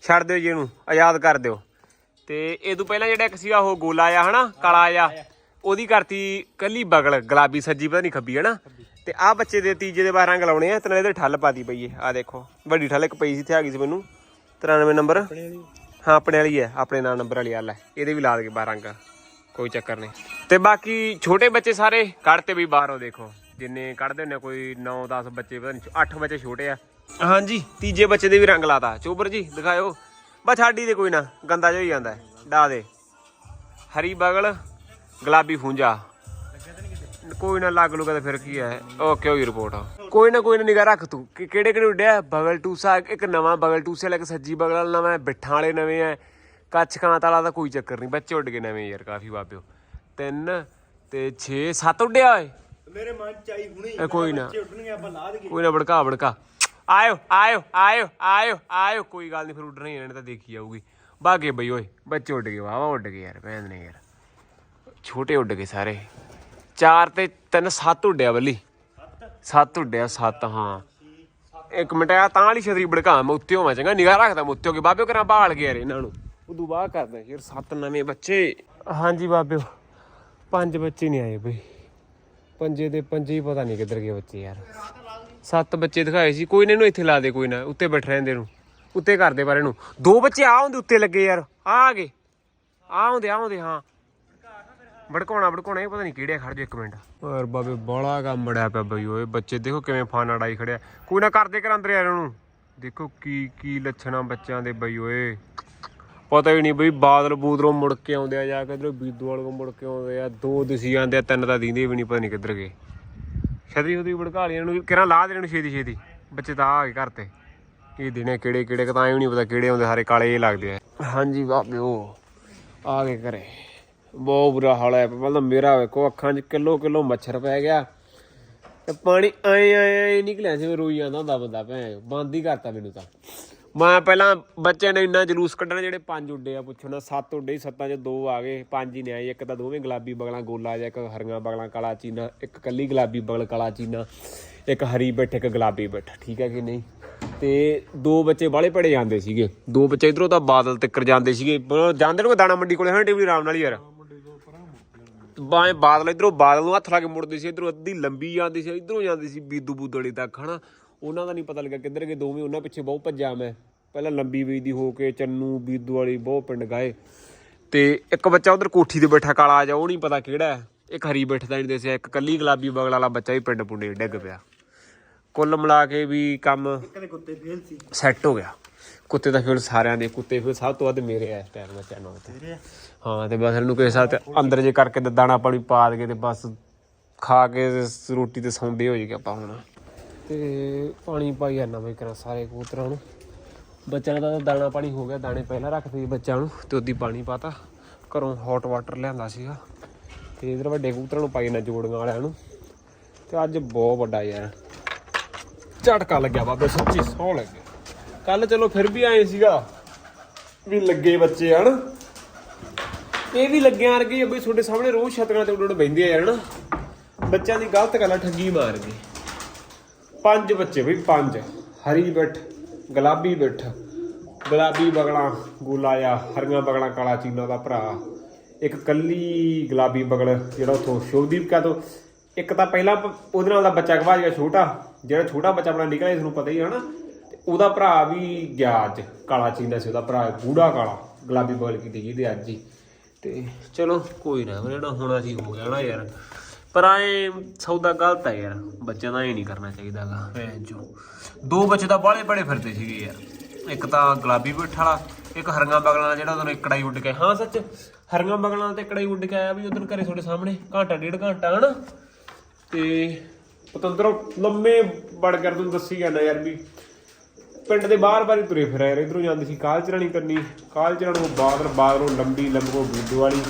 ਛੱਡ ਦਿਓ ਜੀ ਇਹਨੂੰ ਆਜ਼ਾਦ ਕਰ ਦਿਓ ਤੇ ਇਹ ਤੋਂ ਪਹਿਲਾਂ ਜਿਹੜਾ ਇੱਕ ਸੀਗਾ ਉਹ ਗੋਲਾ ਆ ਹਨਾ ਕਾਲਾ ਆ ਉਹਦੀ ਕਰਤੀ ਕੱਲੀ ਬਗਲ ਗੁਲਾਬੀ ਸੱਜੀ ਪਤਾ ਨਹੀਂ ਖੱਬੀ ਹਨਾ। ਤੇ ਆਹ ਬੱਚੇ ਦੇ ਤੀਜੇ ਦੇ ਬਾਰ ਰੰਗ ਲਾਉਣੇ ਆ ਤੇ ਨਾਲੇ ਇਹਦੇ ਠੱਲ ਪਾਤੀ ਪਈ ਏ ਆ ਦੇਖੋ। ਵੱਡੀ ਠੱਲ ਇੱਕ ਪਈ ਸੀ ਇੱਥੇ ਆ ਗਈ ਸੀ ਮੈਨੂੰ। 93 ਨੰਬਰ। ਹਾਂ ਆਪਣੇ ਵਾਲੀ ਹੈ ਆਪਣੇ ਨਾਲ ਨੰਬਰ ਵਾਲੀ ਆ ਲੈ ਇਹਦੇ ਵੀ ਲਾ ਦੇ ਬਾਰ ਰੰਗ ਕੋਈ ਚੱਕਰ ਨਹੀਂ। ਤੇ ਬਾਕੀ ਛੋਟੇ ਬੱਚੇ ਸਾਰੇ ਕੱਢਤੇ ਵੀ ਬਾਹਰੋਂ ਦੇਖੋ। ਜਿੰਨੇ ਕੱਢਦੇ ਨੇ ਕੋਈ 9 10 ਬੱਚੇ ਪਤਾ ਨਹੀਂ 8 ਬੱਚੇ ਛੋਟੇ ਆ। ਹਾਂਜੀ ਤੀਜੇ ਬੱਚੇ ਦੇ ਵੀ ਰੰਗ ਲਾਤਾ। ਚੋਬਰ ਜੀ ਦਿਖਾਇਓ। ਬਸ ਛਾੜੀ ਦੇ ਕੋਈ ਨਾ ਗੰਦਾ ਜਿਹਾ ਹੀ ਜਾਂਦਾ। ਡਾ ਦੇ। ਹਰੀ ਬਗਲ ਗੁਲਾਬੀ ਫੂੰਜਾ ਕੋਈ ਨਾ ਲੱਗ ਲੂਗਾ ਤਾਂ ਫਿਰ ਕੀ ਹੈ ਓਕੇ ਹੋਈ ਰਿਪੋਰਟ ਕੋਈ ਨਾ ਕੋਈ ਨਾ ਨਿਗਾ ਰੱਖ ਤੂੰ ਕਿ ਕਿਹੜੇ ਕਿਹੜੇ ਉੱਡਿਆ ਬਗਲ ਟੂਸਾ ਇੱਕ ਨਵਾਂ ਬਗਲ ਟੂਸੇ ਵਾਲਾ ਇੱਕ ਸੱਜੀ ਬਗਲ ਵਾਲਾ ਨਵਾਂ ਬਿੱਠਾਂ ਵਾਲੇ ਨਵੇਂ ਐ ਕੱਚ ਕਾਂਤ ਵਾਲਾ ਤਾਂ ਕੋਈ ਚੱਕਰ ਨਹੀਂ ਬੱਚੇ ਉੱਡ ਗਏ ਨਵੇਂ ਯਾਰ ਕਾਫੀ ਬਾਬਿਓ। ਤਿੰਨ ਤੇ 6 7 ਉੱਡਿਆ ਓਏ। ਮੇਰੇ ਮਨ ਚ ਆਈ ਹੁਣੇ ਕੋਈ ਨਾ ਲਾ ਕੋਈ ਨਾ ਭੜਕਾ ਭੜਕਾ। ਆਇਓ ਆਇਓ ਆਇਓ ਆਇਓ ਆਇਓ। ਕੋਈ ਗੱਲ ਨਹੀਂ ਫਿਰ ਉੱਡਣਾ ਹੀ ਇਹਨਾਂ ਤਾਂ ਦੇਖੀ ਜਾਊਗੀ। ਬਾਗੇ ਬਈ, ਓਏ, ਬੱਚੇ ਉੱਡ ਗਏ ਵਾਵਾ ਉੱਡ ਗਏ ਯਾਰ, ਭੈਣ ਨੇ ਯਾਰ। ਛੋਟੇ ਉੱਡ ਗਏ ਸਾਰੇ। ਚਾਰ ਤੇ ਤਿੰਨ, ਸੱਤ ਉੱਡਿਆ ਬੱਲੀ। ਸੱਤ ਉੱਡਿਆ, ਸੱਤ, ਹਾਂ। ਇੱਕ ਮਿੰਟ ਆ ਤਾਂ ਵਾਲੀ ਛਤਰੀ ਭੜਕਾ, ਮੈਂ ਉੱਤੇ ਹੋਵਾਂ ਚੰਗਾ, ਨਿਗਾਹ ਰੱਖਦਾ ਮੈਂ ਉੱਤੇ ਹੋ ਕੇ ਬਾਬਿਓ ਕਰਾਂ ਬਾਲ ਗਿਆ ਰੇ ਇਹਨਾਂ ਨੂੰ। ਉਦੋਂ ਬਾਅਦ ਕਰਦਾ ਯਾਰ, ਸੱਤ ਨਵੇਂ ਬੱਚੇ। ਹਾਂਜੀ ਬਾਬਿਓ, ਪੰਜ ਬੱਚੇ ਨਹੀਂ ਆਏ ਬਈ। ਪੰਜੇ ਦੇ ਪੰਜੇ ਹੀ ਪਤਾ ਨਹੀਂ ਕਿੱਧਰ ਗਏ ਬੱਚੇ ਯਾਰ। ਸੱਤ ਬੱਚੇ ਦਿਖਾਏ ਸੀ, ਕੋਈ ਨਾ ਇਹਨੂੰ ਇੱਥੇ ਲਾ ਦੇ, ਕੋਈ ਨਾ, ਉੱਤੇ ਬੈਠ ਰਹਿੰਦੇ ਨੂੰ ਉੱਤੇ ਕਰਦੇ ਬਾਰੇ ਨੂੰ। ਦੋ ਬੱਚੇ ਆ ਹੁੰਦੇ ਉੱਤੇ ਲੱਗੇ ਯਾਰ, ਆ ਆ ਗਏ। ਆ ਹੁੰਦੇ ਆ ਹੁੰਦੇ ਹਾਂ। ਭੜਕਾਉਣਾ ਭੜਕਾਉਣਾ, ਇਹ ਪਤਾ ਨਹੀਂ ਕਿਹੜੇ ਖੜ ਜਾ ਇੱਕ ਮਿੰਟ। ਓਏ ਬਾਬੇ ਬੜਾ ਕੰਮ ਮੜਿਆ ਪਿਆ ਬਈ, ਓਏ ਬੱਚੇ ਦੇਖੋ ਕਿਵੇਂ ਫਾਨ ਅੜਾਈ ਖੜਿਆ। ਕੋਈ ਨਾ ਕਰਦੇ ਕਰ ਅੰਦਰ ਯਾਰ ਉਹਨੂੰ। ਦੇਖੋ ਕੀ ਕੀ ਲੱਛਣਾ ਬੱਚਿਆਂ ਦੇ ਬਈ, ਓਏ। ਪਤਾ ਹੀ ਨਹੀਂ ਬਈ, ਬਾਦਲ ਬੂਦਰੋਂ ਮੁੜ ਕੇ ਆਉਂਦੇ ਆ, ਜਾ ਕੇ ਇਧਰੋਂ ਬੀਦੂ ਵਾਲੋਂ ਮੁੜ ਕੇ ਆਉਂਦੇ ਆ, ਦੋ ਦਿਸੀ ਜਾਂਦੇ ਆ, ਤਿੰਨ ਤਾਂ ਦੀਂਦੇ ਵੀ ਨਹੀਂ ਪਤਾ ਨਹੀਂ ਕਿੱਧਰ ਗਏ। ਛਤਰੀ ਉਹਦੀ ਭੜਕਾ ਲਈ, ਇਹਨੂੰ ਕਿਹੜਾ ਲਾ ਦੇਣ ਨੂੰ ਛੇਤੀ ਛੇਤੀ? ਬੱਚੇ ਤਾਂ ਆ ਗਏ ਘਰ ਤੇ। ਇਹ ਦਿਨੇ ਕਿਹੜੇ ਕਿਹੜੇ, ਕਤਾਂ ਹੀ ਨਹੀਂ ਪਤਾ ਕਿਹੜੇ ਹੁੰਦੇ ਸਾਰੇ ਕਾਲੇ ਇਹ ਲੱਗਦੇ ਆ। ਹਾਂਜੀ ਬਾਬਿਓ ਆ ਗਏ ਘਰੇ। ਬਹੁਤ ਬੁਰਾ ਹਾਲ ਹੈ। ਪਹਿਲਾਂ ਮੇਰਾ ਵੇਖੋ, ਅੱਖਾਂ 'ਚ ਕਿਲੋ ਕਿਲੋ ਮੱਛਰ ਪੈ ਗਿਆ। ਤੇ ਪਾਣੀ ਐ ਆਏ ਐ ਨਿਕਲਿਆ, ਜਿਵੇਂ ਰੋਈ ਜਾਂਦਾ ਹੁੰਦਾ ਬੰਦਾ, ਭੈਣ, ਬੰਦ ਹੀ ਕਰਤਾ ਮੈਨੂੰ ਤਾਂ। ਮੈਂ ਪਹਿਲਾਂ ਬੱਚੇ ਨੇ ਇੰਨਾ ਜਲੂਸ ਕੱਢਣਾ ਜਿਹੜੇ ਪੰਜ ਉੱਡੇ ਆ ਪੁੱਛੋ ਨਾ, ਸੱਤ ਉੱਡੇ ਸੱਤਾਂ 'ਚ ਦੋ ਆ ਗਏ, ਪੰਜ ਹੀ ਨੇ ਆਏ, ਇੱਕ ਤਾਂ ਦੋਵੇਂ ਗੁਲਾਬੀ ਬਗਲਾਂ, ਗੋਲਾ ਜਾਂ ਇੱਕ ਹਰੀਆਂ ਬਗਲਾਂ, ਕਾਲਾ ਚੀਨਾ, ਇੱਕ ਕੱਲੀ ਗੁਲਾਬੀ ਬਗਲ, ਕਾਲਾ ਚੀਨਾ, ਇੱਕ ਹਰੀ ਬਿੱਠ, ਇੱਕ ਗੁਲਾਬੀ ਬਿੱਠ, ਠੀਕ ਹੈ ਕਿ ਨਹੀਂ? ਤੇ ਦੋ ਬੱਚੇ ਬਾਲੇ ਪੜੇ ਜਾਂਦੇ ਸੀਗੇ, ਦੋ ਬੱਚੇ ਇਧਰੋਂ ਤਾਂ ਬਾਦਲ ਤਿੱਕਰ ਜਾਂਦੇ ਸੀਗੇ ਬ- ਜਾਂਦੇ ਨੂੰ ਦਾਣਾ ਮੰਡੀ ਕੋਲੇ ਹਾਂ ਟੀਵੀ ਆਰਾਮ ਨਾਲ ਹੀ ਯਾਰ? ਬਾਏ ਬਾਦਲ ਇਧਰੋਂ ਬਾਦਲ ਨੂੰ ਹੱਥ ਲਾ ਕੇ ਮੁੜਦੇ ਸੀ, ਇਧਰੋਂ ਅੱਧੀ ਲੰਬੀ ਜਾਂਦੀ ਸੀ, ਇਧਰੋਂ ਜਾਂਦੀ ਸੀ, ਬੀਦੂ ਬੂਦੜੀ ਤੱਕ, ਹਨਾ? ਉਹਨਾਂ ਦਾ ਨਹੀਂ ਪਤਾ ਲੱਗਾ ਕਿੱਧਰ ਗਏ ਦੋਵੇਂ ਉਹਨਾਂ ਪਿੱਛੇ ਬਹੁਤ ਭੱਜਾ ਮੈਂ। ਪਹਿਲਾਂ ਲੰਬੀ ਬੀਦੀ ਹੋ ਕੇ ਚੰਨੂ ਬੀਦੂ ਵਾਲੀ ਬਹੁਤ ਪਿੰਡ ਗਏ। ਤੇ ਇੱਕ ਬੱਚਾ ਉਧਰ ਕੋਠੀ ਤੇ ਬੈਠਾ ਕਾਲਾ ਆ ਜਾ ਉਹ ਨਹੀਂ ਪਤਾ ਕਿਹੜਾ ਹੈ। ਇੱਕ ਹਰੀ ਬੈਠਦਾ ਨਹੀਂ ਦੱਸਿਆ ਇੱਕ ਕੱਲੀ ਗੁਲਾਬੀ ਬਗਲ ਵਾਲਾ ਬੱਚਾ ਵੀ ਪਿੰਡ ਪੁੰਡੇ ਡਿੱਗ ਪਿਆ। ਕੁੱਲ ਮਿਲਾ ਕੇ ਵੀ ਕੰਮ ਕਦੇ ਕੁੱਤੇ ਫੇਲ ਸੀ। ਸੈੱਟ ਹੋ ਗਿਆ। ਕੁੱਤੇ ਦਾ ਫਿਰ ਸਾਰਿਆਂ ਦੇ ਕੁੱਤੇ ਫਿਰ ਸਭ ਤੋਂ ਵੱਧ ਮੇਰੇ ਇਸ ਟਾਈਮ ਦਾ ਚੈਨਲ ਤੇ। ਹਾਂ ਤੇ ਬਸ ਇਹਨੂੰ ਕਿਸੇ ਸਾਥ ਅੰਦਰ ਜੇ ਕਰਕੇ ਦਾਣਾ ਪਾਣੀ ਪਾ ਦੇ ਤੇ ਬਸ ਖਾ ਕੇ ਰੋਟੀ ਤੇ ਸੌਂਦੇ ਹੋ ਜਾਈਏ ਆਪਾਂ ਹੁਣ। ਤੇ ਪਾਣੀ ਪਾਈ ਜਾਂਦਾ ਮੈਂ ਕਰਾਂ ਸਾਰੇ ਕਬੂਤਰਾਂ ਨੂੰ। ਬੱਚਿਆਂ ਦਾ ਤਾਂ ਦਾਣਾ ਪਾਣੀ ਹੋ ਗਿਆ, ਦਾਣੇ ਪਹਿਲਾਂ ਰੱਖਦੇ ਸੀ ਬੱਚਿਆਂ ਨੂੰ ਤੇ ਉਹਦੀ ਪਾਣੀ ਪਾਤਾ। ਘਰੋਂ ਹੌਟ ਵਾਟਰ ਲਿਆਂਦਾ ਸੀਗਾ। ਤੇ ਇਧਰ ਵੱਡੇ ਕਬੂਤਰਾਂ ਨੂੰ ਪਾਈ ਨਾ ਜੋੜੀਆਂ ਵਾਲਿਆਂ ਨੂੰ। ਤੇ ਅੱਜ ਬਹੁਤ ਵੱਡਾ ਯਾਰ। ਝਟਕਾ ਲੱਗਿਆ ਬਾਬੇ, ਸੱਚੀ ਸੌ ਲੱਗਿਆ। ਕੱਲ ਚਲੋ ਫਿਰ ਵੀ ਆਏ ਸੀਗਾ। ਵੀ ਲੱਗੇ ਬੱਚੇ, ਹਨ? ਇਹ ਵੀ ਲੱਗਿਆ ਵਰਗੇ ਬਈ ਤੁਹਾਡੇ ਸਾਹਮਣੇ ਰੋਜ਼ ਛਤਰਾਂ ਤੇ ਉੱਡ ਉੱਡ ਬੈਂਦੇ ਆ ਹਨਾ? ਬੱਚਿਆਂ ਦੀ ਗਲਤ ਗੱਲ ਆ ਠੱਗੀ ਮਾਰ ਗਏ ਪੰਜ ਬੱਚੇ ਬਈ, ਪੰਜ। ਹਰੀ ਬਿੱਠ, ਗੁਲਾਬੀ ਬਿੱਠ। ਗੁਲਾਬੀ ਬਗਲਾ ਗੁਲਾਇਆ ਹਰੀਆਂ ਬਗਲਾ ਕਾਲਾ ਚੀਨਾ ਦਾ ਭਰਾ। ਇੱਕ ਕੱਲੀ ਗੁਲਾਬੀ ਬਗਲ, ਜਿਹੜਾ ਉਥੋਂ ਸ਼ੋਭਦੀਪ ਕਾ ਤੋਂ। ਇੱਕ ਤਾਂ ਪਹਿਲਾਂ ਉਹਦੇ ਨਾਲ ਦਾ ਬੱਚਾ ਗਵਾ ਗਿਆ ਛੋਟਾ। ਜਿਹੜਾ ਛੋਟਾ ਬੱਚਾ ਆਪਣਾ ਨਿਕਲਿਆ ਤੁਹਾਨੂੰ ਪਤਾ ਹੀ ਹੈ ਨਾ ਤੇ ਉਹਦਾ ਭਰਾ ਵੀ ਗਿਆ ਅੱਜ। ਕਾਲਾ ਚੀਨਾ ਸੀ ਉਹਦਾ ਭਰਾ, ਗੂੜਾ ਕਾਲਾ। ਗੁਲਾਬੀ ਬਗਲ ਕੀਤੀ ਜਿਹਦੇ ਅੱਜ ਹੀ। ਤੇ ਚਲੋ, ਕੋਈ ਨਾ, ਜਿਹੜਾ ਹੋਣਾ ਸੀ ਹੋ ਜਾਣਾ ਯਾਰ। ਪਰ ਆਏ ਸੌਦਾ ਗਲਤ ਹੈ ਯਾਰ, ਬੱਚਿਆਂ ਦਾ ਇਹ ਨਹੀਂ ਕਰਨਾ ਚਾਹੀਦਾਗਾ, ਭੈਣ ਦੋ ਬੱਚੇ ਤਾਂ ਬਾਹਲੇ ਬੜੇ ਫਿਰਦੇ ਸੀਗੇ ਯਾਰ। ਇੱਕ ਤਾਂ ਗੁਲਾਬੀ ਬਿੱਠ ਵਾਲਾ, ਇੱਕ ਹਰੀਆਂ ਬਗਲਾਂ ਜਿਹੜਾ ਉਹਨੂੰ ਇਕੜਾ ਹੀ ਉੱਡ ਕੇ, ਹਾਂ ਸੱਚ, ਹਰੀਆਂ ਬਗਲਾਂ ਨਾਲ ਤੇ ਇਕੜਾ ਉੱਡ ਕੇ ਆਇਆ ਵੀ ਉਧਰ ਘਰੇ ਤੁਹਾਡੇ ਸਾਹਮਣੇ, ਘੰਟਾ, ਡੇਢ ਘੰਟਾ, ਹਨਾ? ਤੇ ਪਤੰਦਰੋਂ, ਲੰਮੇ ਬੜ ਕਰ ਤੁਹਾਨੂੰ ਦੱਸੀ ਜਾਂਦਾ ਯਾਰ ਵੀ। ਪਿੰਡ ਦੇ ਬਾਹਰ ਬਾਹਰ ਹੀ ਤੁਰੇ ਫਿਰਿਆ ਯਾਰ, ਇਧਰੋਂ ਜਾਂਦੀ ਸੀ ਕਾਲ ਚਰਾਣੀ ਕਰਨੀ, ਕਾਲ ਚਰਾਣ ਨੂੰ ਬਾਦਰ ਬਾਦਰੋਂ ਲੰਬੀ ਲੰਬੋ ਬੂਦੂ ਵਾਲੀ,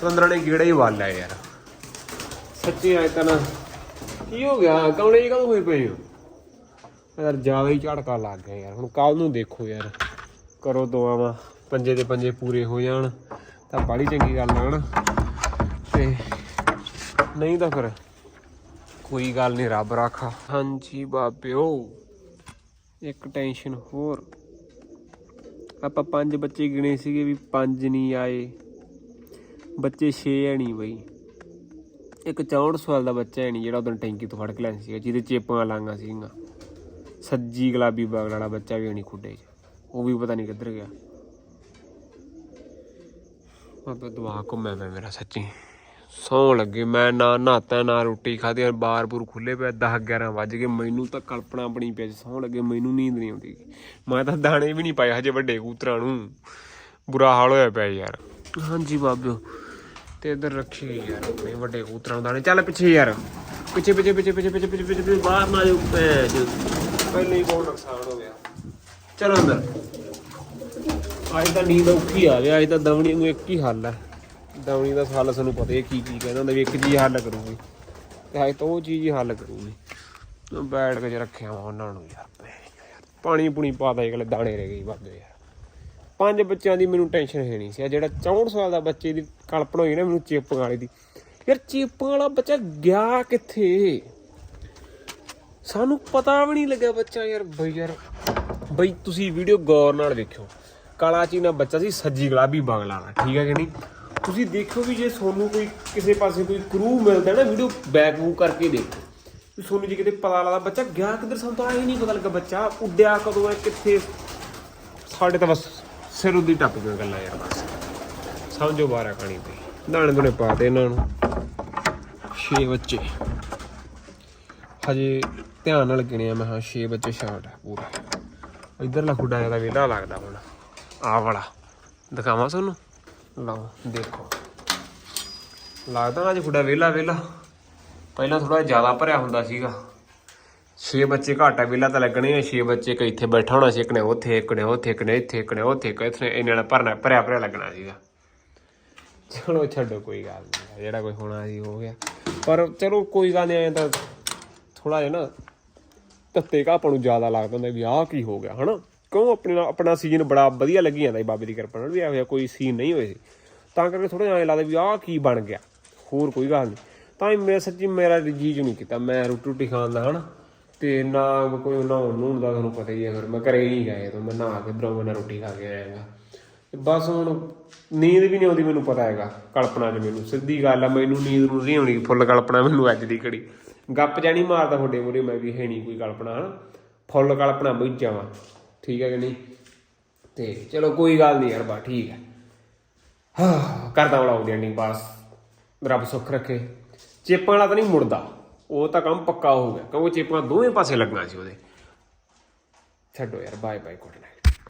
ਪਤੰਦਰਾਂ ਨੇ ਗੇੜਾ ਹੀ ਵਾਲ ਲਿਆ ਯਾਰ। ਸੱਚੀ ਆਇ ਤਾਂ ਕੀ ਹੋ ਗਿਆ? ਕੌਣੇ ਕਦੋਂ ਹੋਏ ਪਏ ਹੋ ਯਾਰ ਜ਼ਿਆਦਾ ਹੀ ਝੜਕਾ ਲੱਗ ਗਿਆ ਯਾਰ, ਹੁਣ ਕੱਲ ਨੂੰ ਦੇਖੋ ਯਾਰ। ਕਰੋ ਦੁਆਵਾਂ, ਪੰਜੇ ਦੇ ਪੰਜੇ ਪੂਰੇ ਹੋ ਜਾਣ, ਤਾਂ ਬੜੀ ਚੰਗੀ ਗੱਲ ਆ ਹਨਾ ਤੇ ਨਹੀਂ ਤਾਂ ਫਿਰ ਕੋਈ ਗੱਲ ਨਹੀਂ ਰੱਬ ਰਾਖਾ। ਹਾਂਜੀ ਬਾਬਿਓ, ਇੱਕ ਟੈਨਸ਼ਨ ਹੋਰ। ਆਪਾਂ ਪੰਜ ਬੱਚੇ ਗਿਣੇ ਸੀਗੇ ਵੀ ਪੰਜ ਨਹੀਂ ਆਏ। ਬੱਚੇ 6 ਹੈ ਨਹੀਂ ਬਈ। ਇੱਕ 64 ਸਾਲ ਦਾ ਬੱਚਾ ਹੈ ਨਹੀਂ ਜਿਹੜਾ ਉਦੋਂ ਟੈਂਕੀ ਤੋਂ ਫੜ ਕੇ ਲਿਆ ਸੀਗਾ, ਜਿਹਦੇ ਚੇਪਾਂ ਲਾਂਗਾ ਸੀਗਾ ਸੱਜੀ ਗੁਲਾਬੀ ਬਾਗੜ ਵਾਲਾ ਬੱਚਾ ਵੀ ਨਹੀਂ ਖੁੱਡੇ 'ਚ। ਉਹ ਵੀ ਪਤਾ ਨਹੀਂ ਕਿੱਧਰ ਗਿਆ। ਆਪੇ ਦਿਮਾਗ ਘੁੰਮਿਆ ਪਿਆ ਮੇਰਾ ਸੱਚੀ। ਸੌਂ ਲੱਗੇ, ਮੈਂ ਨਾ ਨਹਾਤਾ, ਨਾ ਰੋਟੀ ਖਾਧੀ ਯਾਰ ਬਾਰ ਬੂਰ ਖੁੱਲੇ ਪਿਆ 10 11 ਵੱਜ ਗਏ। ਮੈਨੂੰ ਤਾਂ ਕਲਪਨਾ ਬਣੀ ਪਈ ਸੌਂ ਲੱਗੇ, ਮੈਨੂੰ ਨੀਂਦ ਨਹੀਂ ਆਉਂਦੀ ਮੈਂ ਤਾਂ ਦਾਣੇ ਵੀ ਨਹੀਂ ਪਾਏ ਹਜੇ ਵੱਡੇ ਕੂਤਰਾਂ ਨੂੰ। ਬੁਰਾ ਹਾਲ ਹੋਇਆ ਪਿਆ ਯਾਰ। ਹਾਂਜੀ ਬਾਬਿਓ। ਤੇ ਇਧਰ ਰੱਖੀ ਯਾਰ ਆਪਣੇ ਵੱਡੇ ਕਬੂਤਰਾਂ ਨੂੰ ਦਾਣੇ। ਚੱਲ ਪਿੱਛੇ ਯਾਰ। ਪਿੱਛੇ ਪਿੱਛੇ ਪਿੱਛੇ ਪਿੱਛੇ ਪਿੱਛੇ ਪਿੱਛੇ ਪਿੱਛੇ ਬਾਹਰ ਨਾ ਜਾਓ ਪਹਿਲੇ ਹੀ ਬਹੁਤ ਨੁਕਸਾਨ ਹੋ ਗਿਆ। ਚਲੋ ਅੰਦਰ। ਅੱਜ ਤਾਂ ਨੀਂਦ ਔਖੀ ਆ ਗਿਆ ਅੱਜ ਤਾਂ ਦਵਣੀ ਨੂੰ ਇੱਕ ਹੀ ਹੱਲ ਹੈ। ਦਵਣੀ ਦਾ ਹੱਲ ਸਾਨੂੰ ਪਤਾ ਹੈ ਕੀ ਕੀ ਕਹਿੰਦਾ ਹੁੰਦਾ ਵੀ ਇੱਕ ਚੀਜ਼ ਹੱਲ ਕਰੂਗੀ। ਤੇ ਅੱਜ ਤਾਂ ਉਹ ਚੀਜ਼ ਹੀ ਹੱਲ ਕਰੂਗੀ। ਬੈਠ ਕੇ ਰੱਖਿਆ ਉਹਨਾਂ ਨੂੰ ਯਾਰ ਪਾਣੀ ਪੁਣੀ ਪਾਦਾ ਇਹ ਗਲੇ ਦਾਣੇ ਰਹਿ ਗਏ ਵੱਧ ਯਾਰ। ਪੰਜ ਬੱਚਿਆਂ ਦੀ ਮੈਨੂੰ ਟੈਨਸ਼ਨ ਹੈ ਨਹੀਂ ਸੀ। ਆ ਜਿਹੜਾ 64 ਸਾਲ ਦਾ ਬੱਚੇ ਦੀ ਕਲਪਨਾ ਹੋਈ ਨਾ ਮੈਨੂੰ ਚੇਪਾਂ ਵਾਲੇ ਦੀ। ਯਾਰ ਚੇਪਾਂ ਵਾਲਾ ਬੱਚਾ ਗਿਆ ਕਿੱਥੇ? ਸਾਨੂੰ ਪਤਾ ਵੀ ਨਹੀਂ ਲੱਗਿਆ ਬੱਚਾ ਯਾਰ। ਬਈ ਯਾਰ, ਬਈ ਤੁਸੀਂ ਵੀਡੀਓ ਗੌਰ ਨਾਲ ਵੇਖਿਓ। ਕਾਲਾ ਚੀਨਾ ਬੱਚਾ ਸੀ, ਸੱਜੀ ਗੁਲਾਬੀ ਬਾਗਲਾ ਵਾਲਾ ਠੀਕ ਹੈ ਕਿ ਨਹੀਂ? ਤੁਸੀਂ ਦੇਖਿਓ ਵੀ ਜੇ ਤੁਹਾਨੂੰ ਕੋਈ ਕਿਸੇ ਪਾਸੇ ਕੋਈ ਕਰੂ ਮਿਲਦਾ ਨਾ ਵੀਡੀਓ ਬੈਕ ਮੂਵ ਕਰਕੇ ਦੇਖੋ। ਵੀ ਤੁਹਾਨੂੰ ਜੇ ਕਿਤੇ ਪਤਾ ਲੱਗਦਾ ਬੱਚਾ ਗਿਆ ਕਿੱਧਰ, ਸਾਨੂੰ ਤਾਂ ਇਹ ਨਹੀਂ ਪਤਾ ਲੱਗਾ ਬੱਚਾ ਉੱਡਿਆ ਕਦੋਂ ਹੈ, ਕਿੱਥੇ? ਸਾਡੇ ਤਾਂ ਬਸ ਸਿਰ ਉੱਦੀ ਟੱਪ ਗਈਆਂ ਗੱਲਾਂ ਯਾਰ ਬਸ। ਸਮਝੋ ਬਾਰਾ ਕਹਾਣੀ ਪਈ। ਦਾਣੇ ਦੁਣੇ ਪਾ ਦੇ ਇਹਨਾਂ ਨੂੰ। ਛੇ ਬੱਚੇ। ਹਜੇ ਧਿਆਨ ਨਾਲ ਗਿਣਿਆ, ਮੈਂ ਹਾਂ ਛੇ ਬੱਚੇ ਸ਼ਾਰਟ ਹੈ ਪੂਰਾ। ਇਧਰਲਾ ਖੁੱਡਾ ਜ਼ਿਆਦਾ ਵੇਲਾ ਲੱਗਦਾ ਹੁਣ। ਆ ਵਾਲਾ। ਦਿਖਾਵਾਂ ਤੁਹਾਨੂੰ? ਲਓ, ਦੇਖੋ। ਲੱਗਦਾ ਨਾ ਅੱਜ ਖੁੱਡਾ ਵੇਲਾ ਵੇਲਾ ਪਹਿਲਾਂ ਥੋੜਾ ਜ਼ਿਆਦਾ ਭਰਿਆ ਹੁੰਦਾ ਸੀਗਾ। ਛੇ ਬੱਚੇ ਘਾਟਾ ਵੇਲਾ ਤਾਂ ਲੱਗਣੇ ਆ। ਛੇ ਬੱਚੇ ਇੱਕ ਇੱਥੇ ਬੈਠਾ ਹੋਣਾ ਸੀ, ਇੱਕ ਨੇ ਉੱਥੇ, ਇੱਕ ਨੇ ਉੱਥੇ, ਇੱਕ ਨੇ ਇੱਥੇ, ਇੱਕ ਨੇ ਉੱਥੇ, ਇੱਕ ਇੱਥੇ। ਇਹਨਾਂ ਨਾਲ ਭਰਨਾ, ਭਰਿਆ ਭਰਿਆ ਲੱਗਣਾ ਸੀਗਾ। ਚਲੋ ਛੱਡੋ, ਕੋਈ ਗੱਲ ਨਹੀਂ ਜਿਹੜਾ ਕੋਈ ਹੋਣਾ ਸੀ, ਹੋ ਗਿਆ। ਪਰ ਚਲੋ ਕੋਈ ਗੱਲ ਨਹੀਂ ਐਂ ਤਾਂ ਥੋੜਾ ਜਿਹਾ ਨਾ ਤੱਤੇ ਕਾ ਆਪਾਂ ਨੂੰ ਜ਼ਿਆਦਾ ਲੱਗਦਾ ਹੁੰਦਾ ਵੀ ਆਹ ਕੀ ਹੋ ਗਿਆ, ਹਨਾ? ਕਿਉਂ ਆਪਣੇ ਨਾਲ, ਆਪਣਾ ਸੀਜ਼ਨ ਬੜਾ ਵਧੀਆ ਲੱਗੀ ਜਾਂਦਾ ਬਾਬੇ ਦੀ ਕਿਰਪਾ ਨਾਲ ਵੀ ਇਹੋ ਜਿਹਾ ਕੋਈ ਸੀਨ ਨਹੀਂ ਹੋਏ। ਸੀ ਤਾਂ ਕਰਕੇ ਥੋੜਾ ਜਿਹਾ ਐਂ ਲੱਗਦਾ ਵੀ ਆਹ ਕੀ ਬਣ ਗਿਆ। ਹੋਰ ਕੋਈ ਗੱਲ ਨਹੀਂ ਤਾਂ ਹੀ ਮੈਂ ਸੱਚੀ ਮੇਰਾ ਜੀ ਜੂ ਨਹੀਂ ਕੀਤਾ। ਮੈਂ ਰੋਟੀ ਰੋਟੀ ਖਾਣ ਦਾ ਹਨਾ? ਤੇ ਨਾ ਕੋਈ ਨਹਾਉਣ ਨੂੰ ਦਾ ਤੁਹਾਨੂੰ ਪਤਾ ਹੀ ਹੈ ਫਿਰ। ਮੈਂ ਘਰੇ ਹੀ ਗਿਆ ਤਾਂ, ਮੈਂ ਨਹਾ ਕੇ ਬਰੋਂ ਮੈਂ ਰੋਟੀ ਖਾ ਕੇ ਆਇਆਗਾ। ਤੇ ਬਸ ਹੁਣ ਨੀਂਦ ਵੀ ਨਹੀਂ ਆਉਂਦੀ ਮੈਨੂੰ ਪਤਾ ਹੈਗਾ, ਕਲਪਨਾ 'ਚ ਮੈਨੂੰ। ਸਿੱਧੀ ਗੱਲ ਆ, ਮੈਨੂੰ ਨੀਂਦ ਨੂੰ ਨਹੀਂ ਆਉਣੀ, ਫੁੱਲ ਕਲਪਨਾ ਮੈਨੂੰ ਅੱਜ ਦੀ ਘੜੀ। ਗੱਪ ਜਾਣੀ ਮਾਰਦਾ ਤੁਹਾਡੇ ਮੂਹਰੇ, ਮੈਂ ਵੀ ਹੈ ਨਹੀਂ ਕੋਈ ਕਲਪਨਾ, ਹਨਾ? ਫੁੱਲ ਕਲਪਨਾ ਬੁੱਝ ਜਾਵਾਂ। ਠੀਕ ਹੈ ਕਿ ਨਹੀਂ? ਤੇ ਚਲੋ ਕੋਈ ਗੱਲ ਨਹੀਂ ਯਾਰ, ਬਾ ਠੀਕ ਹੈ। ਹਾਂ, ਕਰਦਾ ਵਾਲਾ ਆਉਂਦੀ ਨਹੀਂ ਬਸ। ਰੱਬ ਸੁੱਖ ਰੱਖੇ। ਚੇਪਾਂ ਵਾਲਾ ਤਾਂ ਨਹੀਂ ਮੁੜਦਾ। ਉਹ ਤਾਂ ਕੰਮ ਪੱਕਾ ਹੋ ਗਿਆ, ਕਿਉਂਕਿ ਚੇਪਾਂ ਦੋਵੇਂ ਪਾਸੇ ਲੱਗਣਾ ਸੀ ਉਹਦੇ। ਛੱਡੋ ਯਾਰ ਬਾਏ ਬਾਏ ਗੁੱਡ ਨਾਈਟ